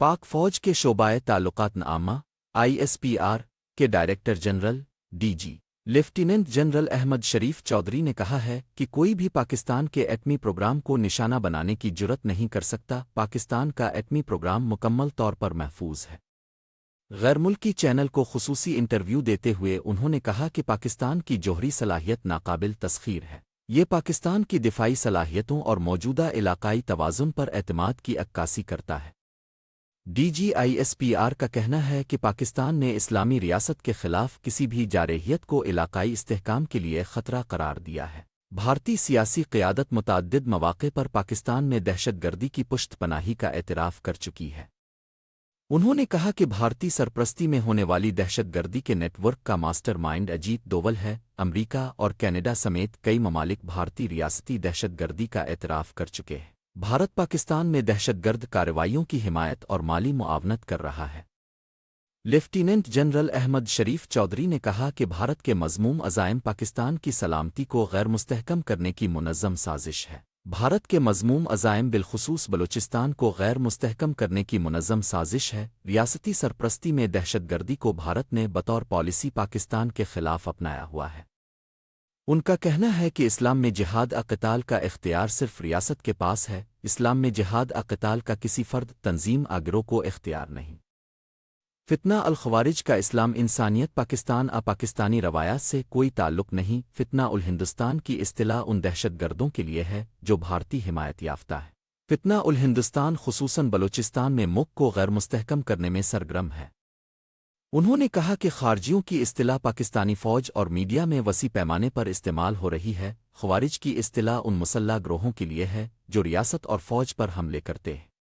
پاک فوج کے شعبۂ تعلقات نامہ آئی ایس پی آر کے director general D G. Lieutenant general Ahmed Sharif Chaudhry نے کہا ہے کہ کوئی بھی پاکستان کے ایٹمی پروگرام کو نشانہ بنانے کی جرت نہیں کر سکتا، پاکستان کا ایٹمی پروگرام مکمل طور پر محفوظ ہے۔ غیر ملکی چینل کو خصوصی انٹرویو دیتے ہوئے انہوں نے کہا کہ پاکستان کی جوہری صلاحیت ناقابل تسخیر ہے۔ یہ پاکستان کی دفاعی صلاحیتوں اور موجودہ علاقائی توازن پر اعتماد کی عکاسی کرتا ہے۔ D G I S P R کا کہنا ہے کہ پاکستان نے اسلامی ریاست کے خلاف کسی بھی جارحیت کو علاقائی استحکام کے لیے خطرہ قرار دیا ہے۔ بھارتی سیاسی قیادت متعدد مواقع پر پاکستان میں دہشت گردی کی پشت پناہی کا اعتراف کر چکی ہے۔ انہوں نے کہا کہ بھارتی سرپرستی میں ہونے والی دہشت گردی کے نیٹ ورک کا ماسٹر مائنڈ اجیت دوول ہے۔ امریکہ اور کینیڈا سمیت کئی ممالک بھارتی ریاستی دہشت گردی کا اعتراف کر چکے ہیں۔ بھارت پاکستان میں دہشت گرد کارروائیوں کی حمایت اور مالی معاونت کر رہا ہے۔ لیفٹیننٹ جنرل احمد شریف چودھری نے کہا کہ بھارت کے مضموم عزائم پاکستان کی سلامتی کو غیر مستحکم کرنے کی منظم سازش ہے۔ بھارت کے مضموم عزائم بالخصوص بلوچستان کو غیر مستحکم کرنے کی منظم سازش ہے۔ ریاستی سرپرستی میں دہشت گردی کو بھارت نے بطور پالیسی پاکستان کے خلاف اپنایا ہوا ہے۔ ان کا کہنا ہے کہ اسلام میں جہاد اقتال کا اختیار صرف ریاست کے پاس ہے، اسلام میں جہاد اقتال کا کسی فرد، تنظیم، آگروں کو اختیار نہیں۔ فتنہ الخوارج کا اسلام انسانیت، پاکستان آ پاکستانی روایات سے کوئی تعلق نہیں، فتنہ الہندوستان کی اصطلاح ان دہشت گردوں کے لیے ہے، جو بھارتی حمایت یافتہ ہے۔ فتنہ الہندوستان، خصوصاً بلوچستان میں مک کو غیر مستحکم کرنے میں سرگرم ہے۔ انہوں نے کہا کہ خارجیوں کی اصطلاح پاکستانی فوج اور میڈیا میں وسیع پیمانے پر استعمال ہو رہی ہے، خوارج کی اصطلاح ان مسلح گروہوں کے لیے ہے جو ریاست اور فوج پر حملے کرتے ہیں۔